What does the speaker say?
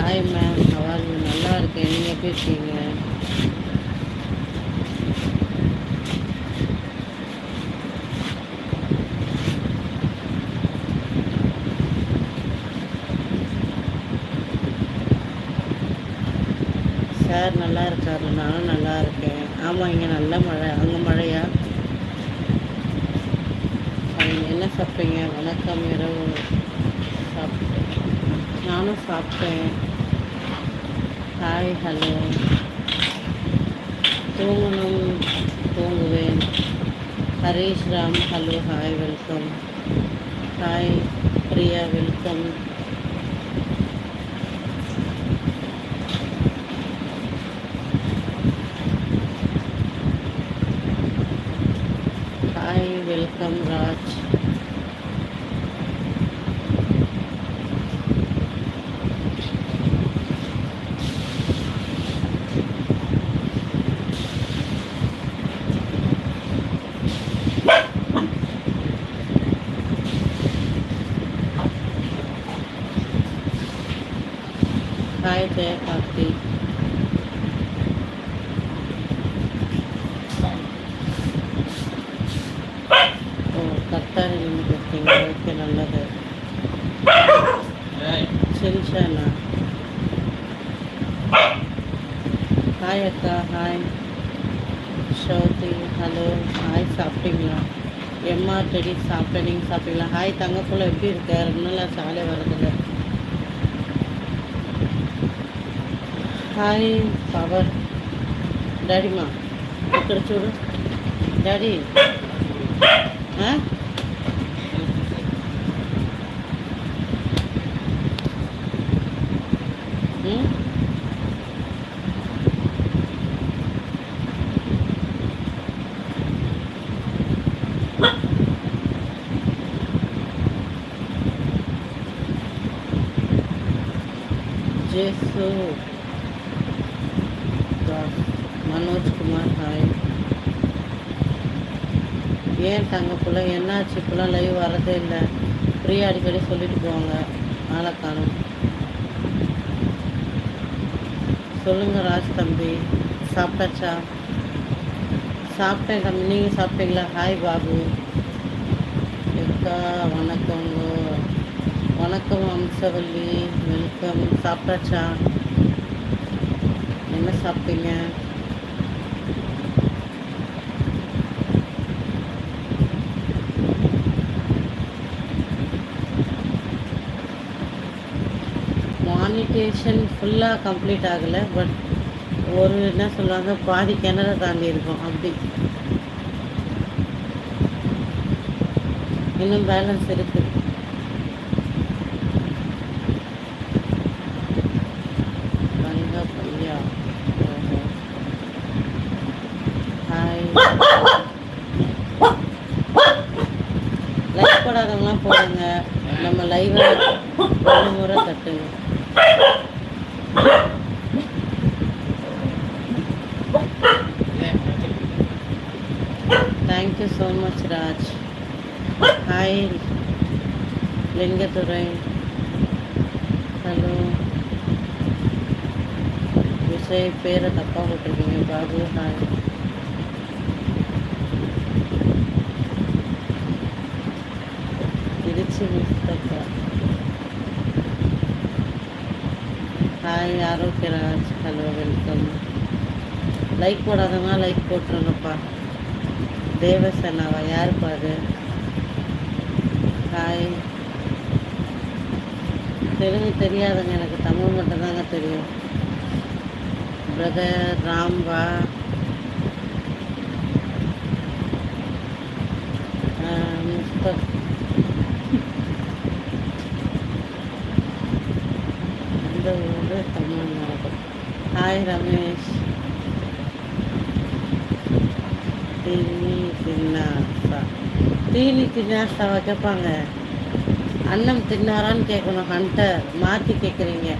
Hi ma'am அவர் நல்லா இருக்கேன். நீங்கள் எப்படி இருக்கீங்க? சார் நல்லா இருக்காரு. நானும் நல்லா இருக்கேன். ஆமாம் இங்கே நல்ல மழை. அங்கே மழையா? என்ன சாப்பிட்டீங்க? வணக்கம். இரவு சாப்பிட்டேன். நானும் சாப்பிட்டேன். ஹாய் ஹலோ தூங்கணும் தூங்குவேன். Haresh Ram hello hi welcome hi Priya welcome hi welcome Raj hi Jaya Karthi ஓ கத்தாரி நின்று கொடுத்தீங்க ஓகே நல்லது. சின்ஷானா ஹாய் அக்கா. ஹாய் ஷோதி ஹலோ ஹாய் சாப்பிட்டீங்களா? எம்ஆர் டெடி சாப்பிட்டேன் நீங்கள் சாப்பிட்டீங்களா? ஹாய் தங்கப்புல எப்படி இருக்க? ரெண்டு நாளாக சாலை வரதில்ல హాయ్ పవర్ డాడీ మా ఇక్కడ చూడు డాడీ Jesus. ఉం? மனோஜ் குமார் ஹாய் ஏன் தங்கக்குள்ள என்னாச்சு? இப்போலாம் லைவ் வரதே இல்லை. ஃப்ரீயாக அடிக்கடி சொல்லிட்டு போவாங்க. ஆளை சொல்லுங்கள் சொல்லுங்க ராஜ் தம்பி. சாப்பிட்டாச்சா? சாப்பிட்டேன் தம்பி. நீங்கள் சாப்பிட்டீங்களா? ஹாய் பாபு. எக்கா வணக்கங்க வணக்கம் அம்சவல்லி வெல்கம் சாப்பிட்டாச்சா? என்ன சாப்பிட்டீங்க? சானிடேஷன் ஃபுல்லாக கம்ப்ளீட் ஆகலை பட் ஒரு என்ன சொல்லுவாங்க பாதி கிணறு தாண்டி இருக்கும் அப்படி. இன்னும் பேலன்ஸ் இருக்கு. ஹாய் லைக் போடாதவங்களாம் போடுங்க. நம்ம லைவை ஒரு முறை தட்டுங்க. thank you so much Raj hi Lingathurai hello Vijay பேரை தப்பாக போட்டிருக்கீங்க Babu hi Trichy Mustafa hi Arokiyaraj hello welcome like போடாதவங்க like போட்டுருங்கப்பா. தேவசேனாவா யாருப்பா அது? ஹாய் தெலுங்கு தெரியாதுங்க எனக்கு தமிழ் மட்டும்தாங்க தெரியும். பிரதர் ராம்பா ஹாய் ரமேஷ் தீனி தின்னாசா தீனி தின்னாசாவா கேட்பாங்க அன்னம் தின்னாரான்னு கேட்கணும் ஹண்டர் மாற்றி கேட்குறீங்க